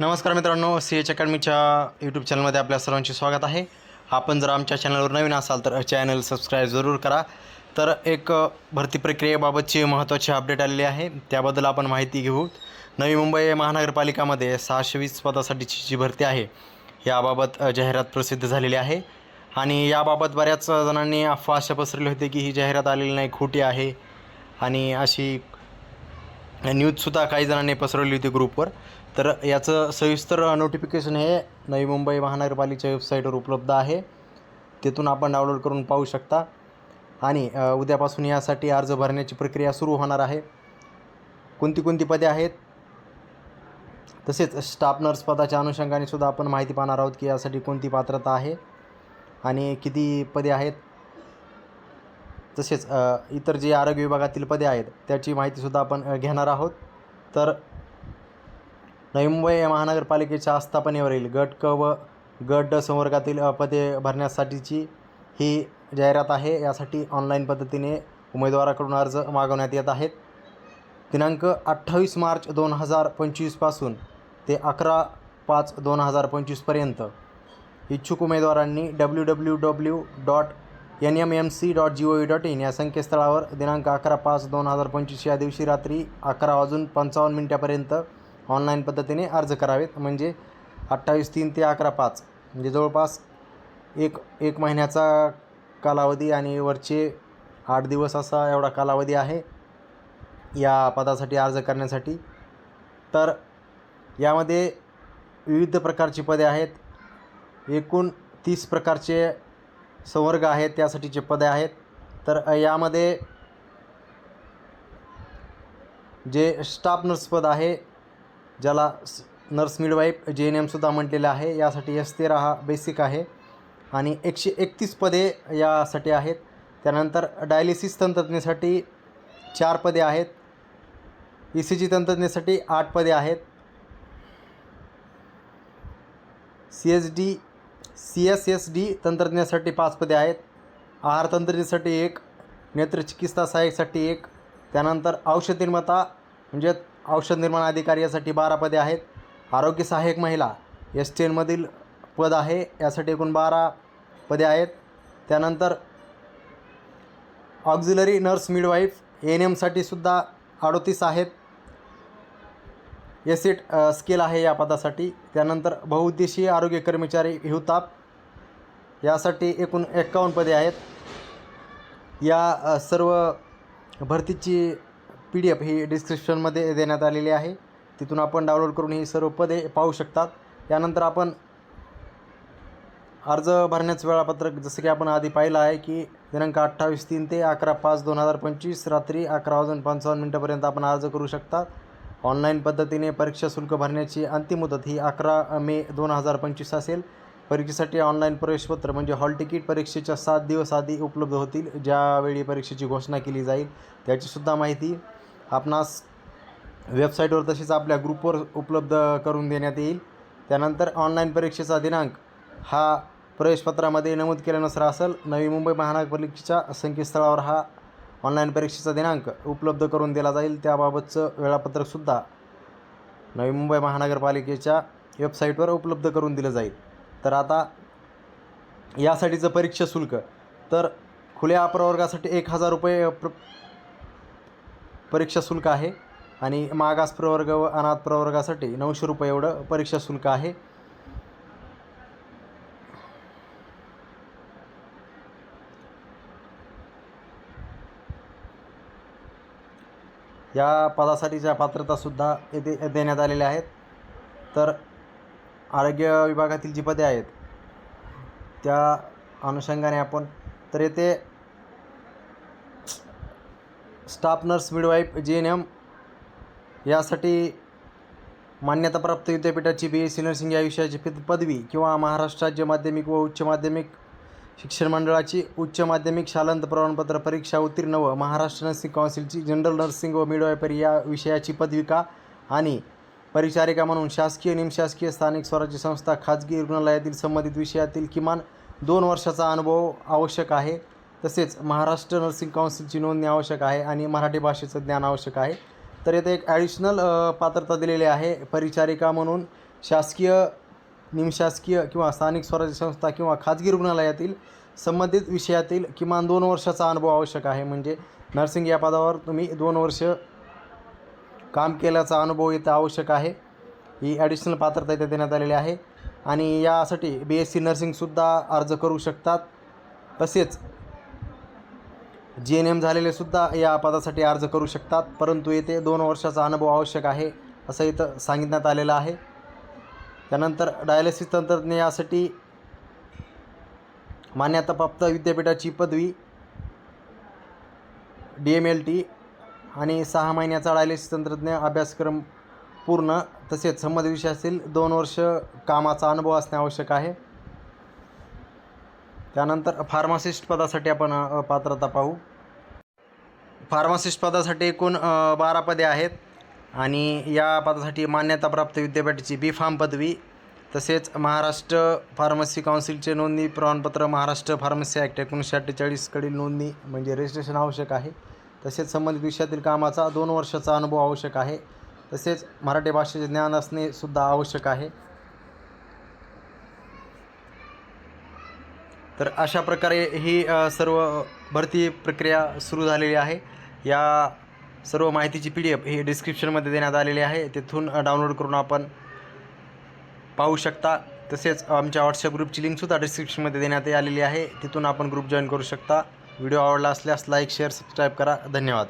नमस्कार मित्रांनो C H अकॅडमीच्या YouTube चॅनलमध्ये आपल्या सर्वांचे स्वागत आहे. आपण जर आमच्या चॅनलवर नवीन असाल तर चॅनल सबस्क्राईब जरूर करा. तर एक भरती प्रक्रियेबाबतची महत्त्वाची अपडेट आलेली आहे. त्याबद्दल आपण माहिती घेऊ. नवी मुंबई महानगरपालिकामध्ये सहाशे वीस पदासाठीची जी भरती आहे याबाबत जाहिरात प्रसिद्ध झालेली आहे. आणि याबाबत बऱ्याच जणांनी अफवा अशा पसरली होती की ही जाहिरात आलेली नाही खोटी आहे. आणि अशी न्यूजसुद्धा काही जणांनी पसरवली होती ग्रुपवर तर याचं सविस्तर नोटिफिकेशन हे नवी मुंबई महानगरपालिकेच्या वेबसाईटवर उपलब्ध आहे. तिथून आपण डाउनलोड करून पाहू शकता. आणि उद्यापासून यासाठी अर्ज भरण्याची प्रक्रिया सुरू होणार आहे. कोणती कोणती पदे आहेत? तसेच स्टाफ नर्स पदाच्या अनुषंगाने सुद्धा आपण माहिती पाहणार आहोत की यासाठी कोणती पात्रता आहे आणि किती पदे आहेत. तसेच इतर जे आरोग्य विभागातील पदे आहेत त्याची माहितीसुद्धा आपण घेणार आहोत. तर नवी मुंबई महानगरपालिकेच्या आस्थापनेवरील गट क व गट ड संवर्गातील पदे भरण्यासाठीची ही जाहिरात आहे. यासाठी ऑनलाईन पद्धतीने उमेदवाराकडून अर्ज मागवण्यात येत आहेत. दिनांक अठ्ठावीस मार्च दोन हजार पंचवीसपासून ते अकरा पाच दोन हजार पंचवीसपर्यंत इच्छुक उमेदवारांनी W W W dot N M M C dot G O V dot in या संकेतस्थळावर दिनांक अकरा पाच दोन हजार पंचवीस या दिवशी रात्री अकरा वाजून पंचावन्न मिनटापर्यंत ऑनलाईन पद्धतीने अर्ज करावेत. म्हणजे अठ्ठावीस तीन ते अकरा पाच. म्हणजे जवळपास एक एक महिन्याचा कालावधी आणि वरचे आठ दिवस असा एवढा कालावधी आहे या पदासाठी अर्ज करण्यासाठी. तर यामध्ये विविध प्रकारची पदे आहेत. एकूण तीस प्रकारचे संवर्ग आहेत त्यासाठीचे पदे आहेत. तर यामध्ये जे स्टाफ नर्स पद आहे ज्याला स- नर्स मिडवाईफ जे एन एमसुद्धा म्हटलेलं आहे यासाठी एस तेरा हा बेसिक आहे. आणि एकशे एकतीस पदे यासाठी आहेत. त्यानंतर डायलिसिस तंत्रज्ञेसाठी चार पदे आहेत. ई सी जी तंत्रज्ञेसाठी आठ पदे आहेत. C S D C S S D तंत्रज्ञासाठी पाच पदे आहेत. आहार तंत्रज्ञेसाठी एक नेत्रचिकित्सा सहाय्यकसाठी एक. त्यानंतर औषध निर्माता म्हणजे औषध निर्माण अधिकारी यासाठी बारा पदे आहेत. आरोग्य सहाय्यक महिला एस टी एनमधील पद आहे. यासाठी एकूण बारा पदे आहेत. त्यानंतर ऑक्झिलरी नर्स मिडवाईफ एन एमसाठी सुद्धा अडोतीस आहेत. एसिट स्केल आहे या पदासाठी. त्यानंतर बहुउद्देशीय आरोग्य कर्मचारी हिवताप यासाठी एकूण एक्कावन्न पदे आहेत. या सर्व भरतीची पी डी एफ ही डिस्क्रिप्शनमध्ये देण्यात आलेली आहे. तिथून आपण डाउनलोड करून ही सर्व पदे पाहू शकतात. त्यानंतर आपण अर्ज भरण्याचं वेळापत्रक जसं की आपण आधी पाहिलं आहे की दिनांक अठ्ठावीस तीन ते अकरा पाच दोन हजार पंचवीस रात्री अकरा वाजून पंचावन्न मिनटापर्यंत आपण अर्ज करू शकता ऑनलाईन पद्धतीने परीक्षा शुल्क भरण्याची अंतिम मुदत ही अकरा मे दोन हजार पंचवीस असेल. परीक्षेसाठी ऑनलाईन प्रवेशपत्र म्हणजे हॉल तिकीट परीक्षेच्या सात दिवस आधी उपलब्ध होतील ज्यावेळी परीक्षेची घोषणा केली जाईल. त्याचीसुद्धा माहिती आपणास वेबसाईटवर तसेच आपल्या ग्रुपवर उपलब्ध करून देण्यात येईल. त्यानंतर ऑनलाईन परीक्षेचा दिनांक हा प्रवेशपत्रामध्ये नमूद केल्यानुसार असेल. नवी मुंबई महानगरपालिकेच्या संकेतस्थळावर हा ऑनलाईन परीक्षेचा दिनांक उपलब्ध करून दिला जाईल. त्याबाबतचं वेळापत्रकसुद्धा नवी मुंबई महानगरपालिकेच्या वेबसाईटवर उपलब्ध करून दिलं जाईल. तर आता यासाठीचं परीक्षा शुल्क. तर खुल्या प्रवर्गासाठी एक हजार रुपये प्र परीक्षा शुल्क आहे. आणि मागास प्रवर्ग व अनाथ प्रवर्गासाठी नऊशे रुपये एवढं परीक्षा शुल्क आहे. या पदासाठीच्या पात्रतासुद्धा येथे देण्यात आलेल्या आहेत. तर आरोग्य विभागातील जी पदे आहेत त्या अनुषंगाने आपण तर येथे स्टाफ नर्स मिडवाईफ जे एन एम यासाठी मान्यताप्राप्त विद्यापीठाची बी एस सी नर्सिंग या विषयाची पद पदवी किंवा महाराष्ट्र राज्य माध्यमिक व उच्च माध्यमिक शिक्षण मंडळाची उच्च माध्यमिक शालांत प्रमाणपत्र परीक्षा उत्तीर्ण व महाराष्ट्र नर्सिंग काउन्सिलची जनरल नर्सिंग व मिडवायपरी या विषयाची पदविका आणि परिचारिका म्हणून शासकीय निमशासकीय स्थानिक स्वराज्य संस्था खाजगी रुग्णालयातील संबंधित विषयातील किमान दोन वर्षाचा अनुभव आवश्यक आहे. तसेच महाराष्ट्र नर्सिंग काउन्सिलची नोंदणी आवश्यक आहे आणि मराठी भाषेचं ज्ञान आवश्यक आहे. तर येथे एक ॲडिशनल पात्रता दिलेली आहे. परिचारिका म्हणून शासकीय निमशासकीय किंवा स्थानिक स्वराज्य संस्था किंवा खाजगी रुग्णालयातील संबंधित विषयातील किमान दोन वर्षाचा अनुभव आवश्यक आहे. म्हणजे नर्सिंग या पदावर तुम्ही दोन वर्ष काम केल्याचा अनुभव इथं आवश्यक आहे. ही ॲडिशनल पात्रता इथे देण्यात आलेली आहे. आणि यासाठी बी एस सी नर्सिंगसुद्धा अर्ज करू शकतात. तसेच जी एन एम झालेले सुद्धा या पदासाठी अर्ज करू शकतात परंतु येथे दोन वर्षाचा अनुभव आवश्यक आहे असं इथं सांगण्यात आलेलं आहे. त्यानंतर डायलिसिस तंत्रज्ञ यासाठी मान्यताप्राप्त विद्यापीठाची पदवी डी एम एल टी आणि सहा महिन्याचा डायलिसिस तंत्रज्ञ अभ्यासक्रम पूर्ण तसेच संबंधित विषयातील दोन वर्ष कामाचा अनुभव असणे आवश्यक आहे. त्यानंतर फार्मासिस्ट पदासाठी आपण पात्रता पाहू. फार्मासिस्ट पदासाठी एकूण बारा पदे आहेत आणि या पदासाठी मान्यताप्राप्त विद्यापीठाची बी फार्म पदवी. तसेच महाराष्ट्र फार्मसी काउन्सिलचे नोंदणी प्रमाणपत्र महाराष्ट्र फार्मसी ॲक्ट एकोणीसशे अठ्ठेचाळीसकडील नोंदणी म्हणजे रजिस्ट्रेशन आवश्यक आहे. तसेच संबंधित विषयातील कामाचा दोन वर्षाचा अनुभव आवश्यक आहे. तसेच मराठी भाषेचे ज्ञान असणे सुद्धा आवश्यक आहे. तर अशा प्रकारे ही सर्व भरती प्रक्रिया सुरू झालेली आहे. या सर्व माहितीची पी डी एफ ही डिस्क्रिप्शनमध्ये देण्यात आलेली आहे. तिथून डाउनलोड करून आपण पाहू शकता. तसेच आमच्या व्हॉट्सअप ग्रुपची लिंकसुद्धा डिस्क्रिप्शनमध्ये देण्यात आलेली आहे. तिथून आपण ग्रुप जॉईन करू शकता. व्हिडिओ आवडला असल्यास लाईक शेअर सबस्क्राईब करा. धन्यवाद.